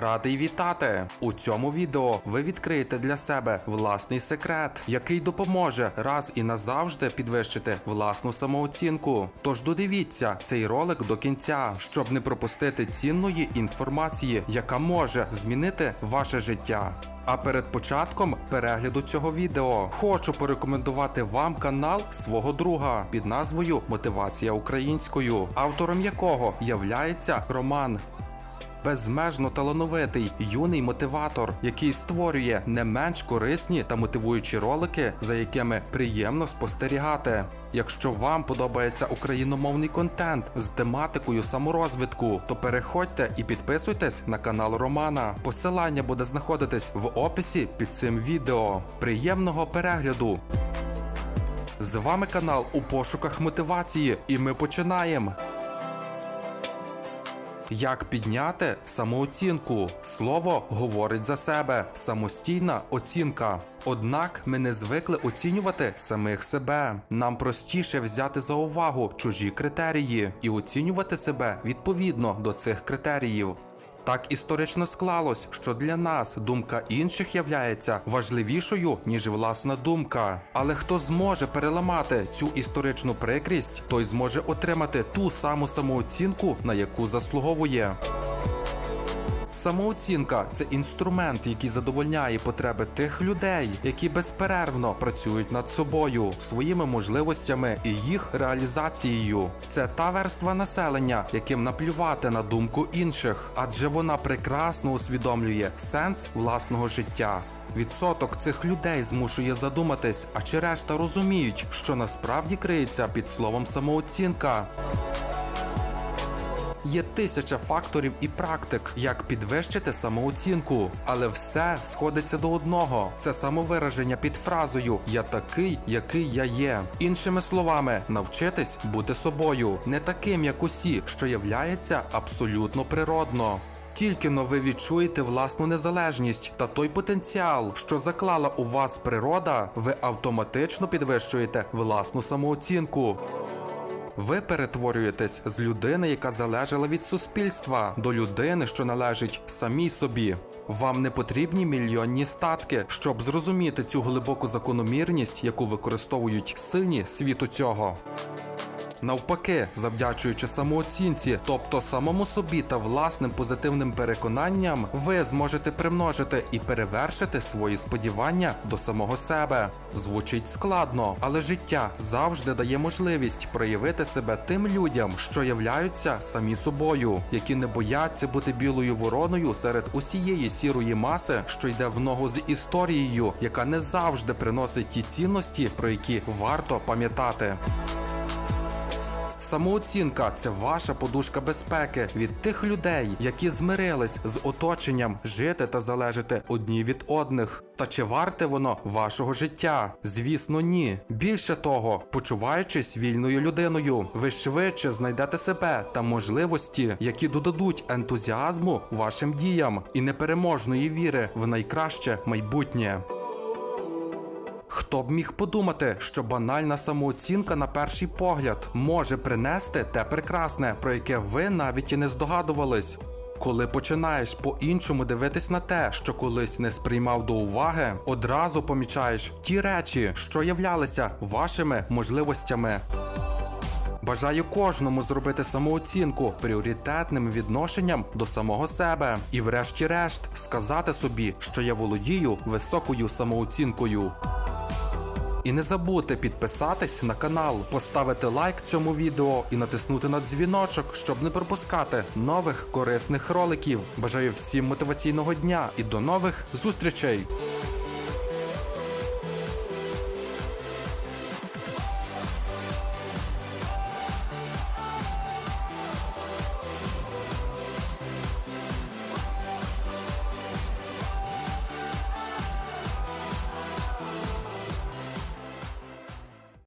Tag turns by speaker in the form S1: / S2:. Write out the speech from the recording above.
S1: Радий вітати! У цьому відео ви відкриєте для себе власний секрет, який допоможе раз і назавжди підвищити власну самооцінку. Тож додивіться цей ролик до кінця, щоб не пропустити цінної інформації, яка може змінити ваше життя. А перед початком перегляду цього відео хочу порекомендувати вам канал свого друга під назвою Мотивація українською, автором якого являється Роман безмежно талановитий юний мотиватор, який створює не менш корисні та мотивуючі ролики, за якими приємно спостерігати. Якщо вам подобається україномовний контент з тематикою саморозвитку, то переходьте і підписуйтесь на канал Романа. Посилання буде знаходитись в описі під цим відео. Приємного перегляду! З вами канал у пошуках мотивації, і ми починаємо. Як підняти самооцінку? Слово говорить за себе, самостійна оцінка. Однак ми не звикли оцінювати самих себе. Нам простіше взяти за увагу чужі критерії і оцінювати себе відповідно до цих критеріїв. Так історично склалось, що для нас думка інших являється важливішою, ніж власна думка. Але хто зможе переламати цю історичну прикрість, той зможе отримати ту саму самооцінку, на яку заслуговує. Самооцінка це інструмент, який задовольняє потреби тих людей, які безперервно працюють над собою, своїми можливостями і їх реалізацією. Це та верства населення, яким наплювати на думку інших, адже вона прекрасно усвідомлює сенс власного життя. Відсоток цих людей змушує задуматись, а чи решта розуміють, що насправді криється під словом самооцінка. Є тисяча факторів і практик, як підвищити самооцінку, але все сходиться до одного: це самовираження під фразою Я такий, який я є. Іншими словами, навчитись бути собою, не таким, як усі, що являється абсолютно природно. Тільки но ви відчуєте власну незалежність та той потенціал, що заклала у вас природа, ви автоматично підвищуєте власну самооцінку. Ви перетворюєтесь з людини, яка залежала від суспільства, до людини, що належить самій собі. Вам не потрібні мільйонні статки, щоб зрозуміти цю глибоку закономірність, яку використовують сильні світу цього. Навпаки, завдячуючи самооцінці, тобто самому собі та власним позитивним переконанням, ви зможете примножити і перевершити свої сподівання до самого себе. Звучить складно, але життя завжди дає можливість проявити себе тим людям, що являються самі собою, які не бояться бути білою вороною серед усієї сірої маси, що йде в ногу з історією, яка не завжди приносить ті цінності, про які варто пам'ятати. Самооцінка це ваша подушка безпеки від тих людей, які змирились з оточенням жити та залежати одні від одних. Та чи варте воно вашого життя? Звісно, ні. Більше того, почуваючись вільною людиною, ви швидше знайдете себе та можливості, які додадуть ентузіазму вашим діям і непереможної віри в найкраще майбутнє. Хто б міг подумати, що банальна самооцінка на перший погляд може принести те прекрасне, про яке ви навіть і не здогадувались. Коли починаєш по-іншому дивитись на те, що колись не сприймав до уваги, одразу помічаєш ті речі, що являлися вашими можливостями. Бажаю кожному зробити самооцінку пріоритетним відношенням до самого себе і, врешті-решт, сказати собі, що я володію високою самооцінкою. І не забудьте підписатись на канал, поставити лайк цьому відео і натиснути на дзвіночок, щоб не пропускати нових корисних роликів. Бажаю всім мотиваційного дня і до нових зустрічей!